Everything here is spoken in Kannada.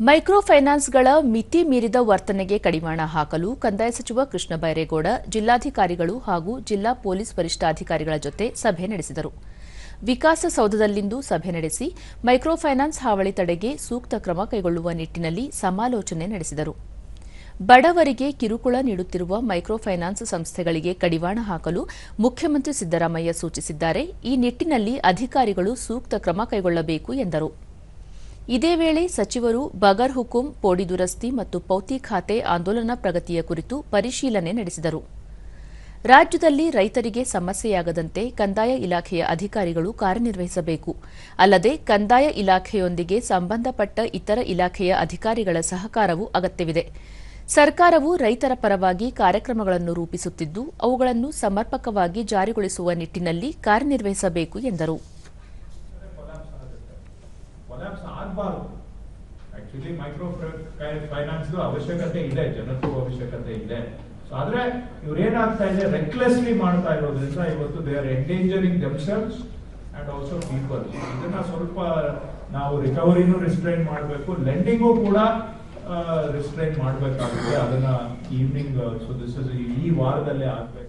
ಮೈಕ್ರೋ ಫೈನಾನ್ಸ್ಗಳ ಮಿತಿ ಮೀರಿದ ವರ್ತನೆಗೆ ಕಡಿವಾಣ ಹಾಕಲು ಕಂದಾಯ ಸಚಿವ ಕೃಷ್ಣ ಬೈರೇಗೌಡ ಜಿಲ್ಲಾಧಿಕಾರಿಗಳು ಹಾಗೂ ಜಿಲ್ಲಾ ಪೊಲೀಸ್ ವರಿಷ್ಠಾಧಿಕಾರಿಗಳ ಜೊತೆ ಸಭೆ ನಡೆಸಿದರು. ವಿಕಾಸಸೌಧದಲ್ಲಿಂದು ಸಭೆ ನಡೆಸಿ ಮೈಕ್ರೋ ಫೈನಾನ್ಸ್ ಹಾವಳಿ ತಡೆಗೆ ಸೂಕ್ತ ಕ್ರಮ ಕೈಗೊಳ್ಳುವ ನಿಟ್ಟಿನಲ್ಲಿ ಸಮಾಲೋಚನೆ ನಡೆಸಿದರು. ಬಡವರಿಗೆ ಕಿರುಕುಳ ನೀಡುತ್ತಿರುವ ಮೈಕ್ರೋ ಫೈನಾನ್ಸ್ ಸಂಸ್ಥೆಗಳಿಗೆ ಕಡಿವಾಣ ಹಾಕಲು ಮುಖ್ಯಮಂತ್ರಿ ಸಿದ್ದರಾಮಯ್ಯ ಸೂಚಿಸಿದ್ದಾರೆ. ಈ ನಿಟ್ಟಿನಲ್ಲಿ ಅಧಿಕಾರಿಗಳು ಸೂಕ್ತ ಕ್ರಮ ಕೈಗೊಳ್ಳಬೇಕು ಎಂದರು. ಇದೇ ವೇಳೆ ಸಚಿವರು ಬಗರ್ ಹುಕುಂ, ಪೋಡಿ ದುರಸ್ತಿ ಮತ್ತು ಪೌತಿ ಖಾತೆ ಆಂದೋಲನ ಪ್ರಗತಿಯ ಕುರಿತು ಪರಿಶೀಲನೆ ನಡೆಸಿದರು. ರಾಜ್ಯದಲ್ಲಿ ರೈತರಿಗೆ ಸಮಸ್ಯೆಯಾಗದಂತೆ ಕಂದಾಯ ಇಲಾಖೆಯ ಅಧಿಕಾರಿಗಳು ಕಾರ್ಯನಿರ್ವಹಿಸಬೇಕು. ಅಲ್ಲದೆ ಕಂದಾಯ ಇಲಾಖೆಯೊಂದಿಗೆ ಸಂಬಂಧಪಟ್ಟ ಇತರ ಇಲಾಖೆಯ ಅಧಿಕಾರಿಗಳ ಸಹಕಾರವೂ ಅಗತ್ಯವಿದೆ. ಸರ್ಕಾರವು ರೈತರ ಪರವಾಗಿ ಕಾರ್ಯಕ್ರಮಗಳನ್ನು ರೂಪಿಸುತ್ತಿದ್ದು, ಅವುಗಳನ್ನು ಸಮರ್ಪಕವಾಗಿ ಜಾರಿಗೊಳಿಸುವ ನಿಟ್ಟಿನಲ್ಲಿ ಕಾರ್ಯನಿರ್ವಹಿಸಬೇಕು ಎಂದರು. ಆಗಬಾರ್ದು ಆಕ್ಚುಲಿ ಮೈಕ್ರೋ ಫೈನಾನ್ಸ್ ಅವಶ್ಯಕತೆ ಇದೆ, ಜನಕ್ಕೂ ಅವಶ್ಯಕತೆ ಇದೆ. ಸೊ ಆದ್ರೆ ಇವ್ರು ಏನಾಗ್ತಾ ಇದೆ? ರೆಕ್ಲೆಸ್ಲಿ ಮಾಡ್ತಾ ಇರೋದ್ರಿಂದ ಇವತ್ತು they are endangering themselves and also people ಇದನ್ನ ಸ್ವಲ್ಪ ನಾವು ರಿಕವರಿನೂ ರಿಸ್ಟ್ರೈನ್ ಮಾಡಬೇಕು. ಲೆಂಡಿಂಗು ಕೂಡ ರಿಸ್ಟ್ರೈನ್ ಮಾಡಬೇಕಾಗುತ್ತೆ. ಅದನ್ನ ಈವ್ನಿಂಗ್ ಸೊ ದಿಸ್ ಇಸ್ ಈ ವಾರದಲ್ಲೇ ಆಗ್ಬೇಕು.